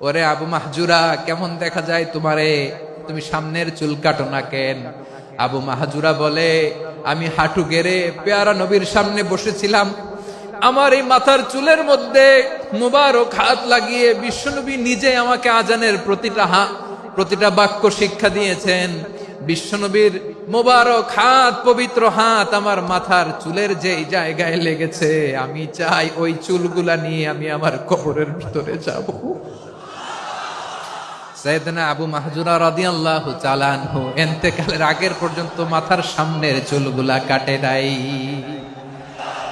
ওরে আবু মাহজুরা, কেমন দেখা যায় তোমারে? তুমি সামনের চুল কাটো না কেন? আবু মাহজুরা বলে, আমি হাঁটু গেড়ে পেয়ারা নবীর সামনে বসেছিলাম। আমার এই মাথার চুলের মধ্যে মুবারক হাত লাগিয়ে বিশ্বনবী নিজে আমাকে আজানের প্রতিটা হা, প্রতিটা বাক্য শিক্ষা দিয়েছেন। বিশ্বনবীর মোবারক হাত, পবিত্র হাত আমার মাথার চুলের যেই জায়গায় লেগেছে, আমি চাই ওই চুলগুলা নিয়ে আমি আমার কবরের ভিতরে যাব। সৈয়দনা আবু মাহজুরা রাদিয়াল্লাহু তাআলা আনহু ইন্তেকালের আগের পর্যন্ত মাথার সামনের চুলগুলা কাটে নাই।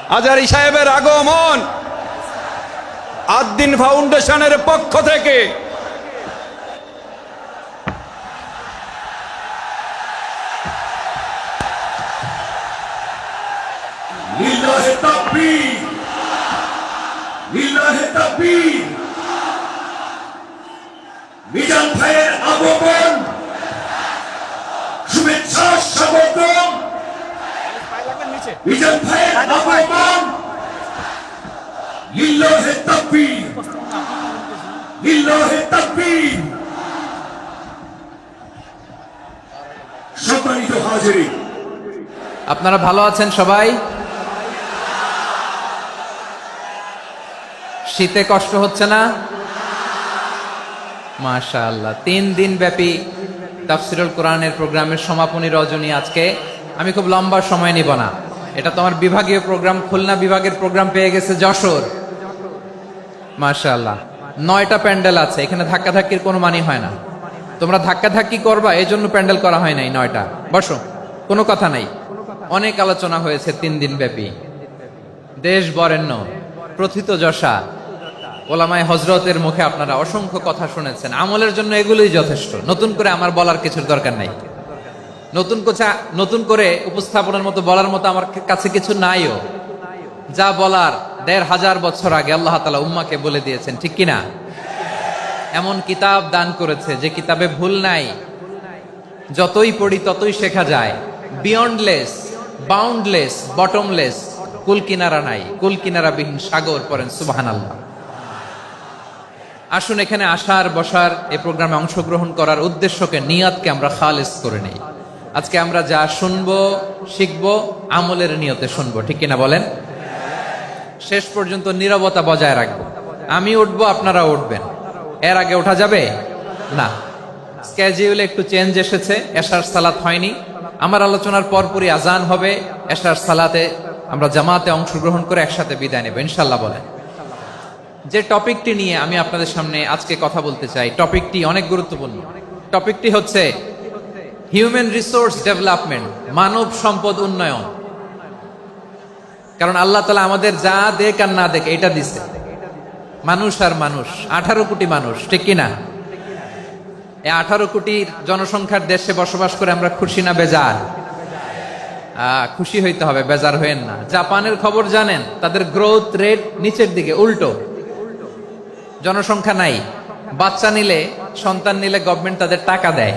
আজারি সাহেবের আগমন। আদ্দিন ফাউন্ডেশনের পক্ষ থেকে মিজান ভাইয়ের আগমন লিল্লাহে তাকবীর লিল্লাহে তাকবীর সম্মানিত আপনারা ভালো আছেন সবাই? শীতে কষ্ট হচ্ছে না? মাশাআল্লাহ তিন দিন ব্যাপী তাফসিরুল কোরআনের প্রোগ্রামের সমাপনী রজনী আজকে। আমি খুব লম্বা সময় নিব না। এটা তো আমার বিভাগীয় প্রোগ্রাম, খুলনা বিভাগের প্রোগ্রাম পেয়ে গেছে যশোর। মাশাআল্লাহ। নয়টা প্যান্ডেল আছে, এখানে ধাক্কাধাক্কির কোনো মানি হয় না। তোমরা ধাক্কাধাক্কি করবা, এই জন্য প্যান্ডেল করা হয় নাই নয়টা। বসো, কোনো কথা নাই। অনেক আলোচনা হয়েছে তিন দিন ব্যাপী। দেশ বরেণ্য, প্রথিত যশা। ওলামায় হজরতের মুখে আপনারা অসংখ্য কথা শুনেছেন। আমলের জন্য এগুলোই যথেষ্ট। নতুন করে আমার বলার কিছুর দরকার নাই। নতুন কোচা নতুন করে উপস্থাপনের মতো বলার মতো আমার কাছে কিছু নাইও। যা বলার দেড় হাজার বছর আগে আল্লাহ তালা উম্মাকে বলে দিয়েছেন, ঠিক কিনা? এমন কিতাব দান করেছে যে কিতাবে ভুল নাই। যতই পড়ি ততই শেখা যায়। বিয়ন্ডলেস বাউন্ডলেস বটমলেস কুল কিনারা নাই। কুল কিনারা বিহীন সাগর পড়েন সুবাহান আল্লাহ আসুন এখানে আসার, বসার এ প্রোগ্রামে অংশগ্রহণ করার উদ্দেশ্যকে, নিয়াতকে আমরা খালেস করে নেই। আজকে আমরা যা শুনব, শিখব, আমলের নিয়তে শুনব, ঠিক কিনা বলেন? শেষ পর্যন্ত নীরবতা বজায় রাখব। আমি উঠবো, আপনারা উঠবেন। এর আগে ওঠা যাবে? না। স্ক্যাজিউলে একটু চেঞ্জ এসেছে এশার সালাত হয়নি। আমার আলোচনার পরপরই আজান হবে এশার সালাতে আমরা জামাতে অংশগ্রহণ করে একসাথে বিদায় নেব ইনশাল্লাহ বলেন। যে টপিকটি নিয়ে আমি আপনাদের সামনে আজকে কথা বলতে চাই, টপিকটি অনেক গুরুত্বপূর্ণ। টপিকটি হচ্ছে হিউম্যান রিসোর্স ডেভেলপমেন্ট মানব সম্পদ উন্নয়ন। কারণ আল্লাহ তালা আমাদের যা দেখ আর না দেখ, এটা দিছে। মানুষ আর মানুষ, আঠারো কোটি মানুষ, ঠিক কিনা এই আঠারো কোটির জনসংখ্যার দেশে বসবাস করে আমরা খুশি না বেজার? খুশি হইতে হবে, বেজার হইেন না। জাপানের খবর জানেন, তাদের গ্রোথ রেট নিচের দিকে, উল্টো। জনসংখ্যা নাই। বাচ্চা নিলে, সন্তান নিলে গভর্নমেন্ট তাদের টাকা দেয়।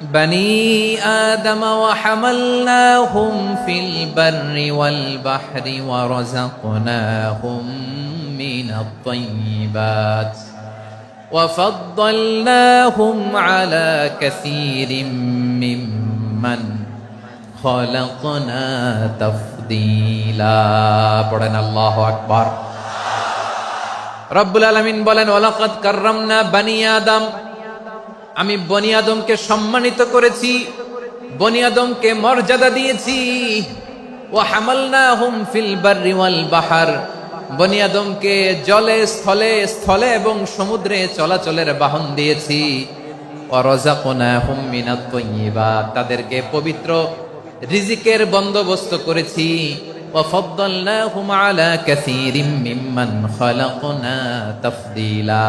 بني آدم وحملناهم في البر والبحر ورزقناهم من الطيبات وفضلناهم على كثير ممن خلقنا تفضيلا পড়েন আল্লাহ আকবার রব্বুল আলামিন বলেন ওয়ালাকাদ কাররামনা বানি আদম আমি বনি আদমকে সম্মানিত করেছি বনি আদমকে মর্যাদা দিয়েছি ও হামালনাহুম ফিল বাররি ওয়াল বাহার বনি আদমকে জলে স্থলে স্থলে এবং সমুদ্রে চলাচলের বাহন দিয়েছি ওয়ারাযাকনাহুম মিনাত তাইয়্যিবাত তাদেরকে পবিত্র রিজিকের বন্দোবস্ত করেছি وفضلناهم على كثير ممن خلقنا تفضيلا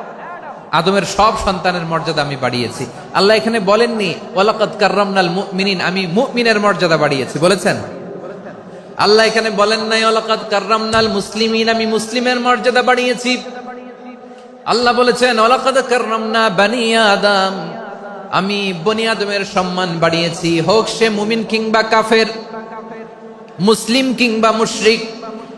আদমের সব সন্তানের মর্যাদা আমি বাড়িয়েছি। আল্লাহ এখানে বলেননি, ওয়ালাকাদ কাররামনাল মুমিনিন আমি মুমিনের মর্যাদা বাড়িয়েছি। বলেছেন? আল্লাহ এখানে বলেন নাই, ওয়ালাকাদ কাররামনাল মুসলিমিন আমি মুসলিমের মর্যাদা বাড়িয়েছি। আল্লাহ বলেছেন, ওয়ালাকাদ কাররামনা বানি আদম আমি বনি আদমের সম্মান বাড়িয়েছি। হোক সে মুমিন কিংবা কাফের, মুসলিম কিংবা মুশরিক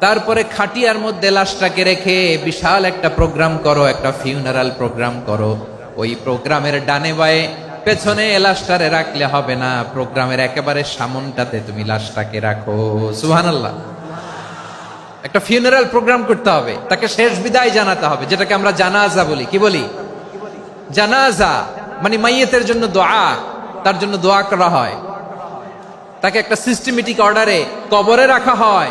তারপরে খাটিয়ার মধ্যে লাশটাকে রেখে বিশাল একটা প্রোগ্রাম করো, একটা ফিউনারাল প্রোগ্রাম করো। ওই প্রোগ্রামের ডানে বায়ে, পেছনে লাশটারে রাখলে হবে না, প্রোগ্রামের একেবারে সামনটাতে তুমি লাশটাকে রাখো। সুবহানাল্লাহ। একটা ফিউনারাল প্রোগ্রাম করতে হবে, তাকে শেষ বিদায় জানাতে হবে, যেটাকে আমরা জানাজা বলি। কি বলি? জানাজা মানে মাইয়েতের জন্য দোয়া, তার জন্য দোয়া করা হয়। তাকে একটা সিস্টেমেটিক অর্ডারে কবরে রাখা হয়।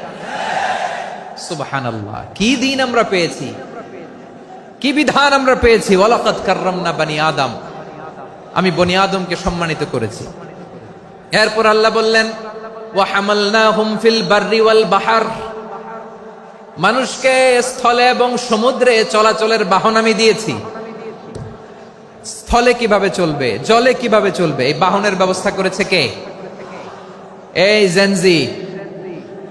সুবহানাল্লাহ। কি দিন আমরা পেয়েছি? কি বিধান আমরা পেয়েছি? বানি আদম। আমি বনি আদমকে সম্মানিত করেছি। এরপর আল্লাহ বললেন মানুষকে স্থলে এবং সমুদ্রে চলাচলের বাহন আমি দিয়েছি। স্থলে কীভাবে চলবে? জলে কীভাবে চলবে? এই বাহনের ব্যবস্থা করেছে কে? এই জেনজি।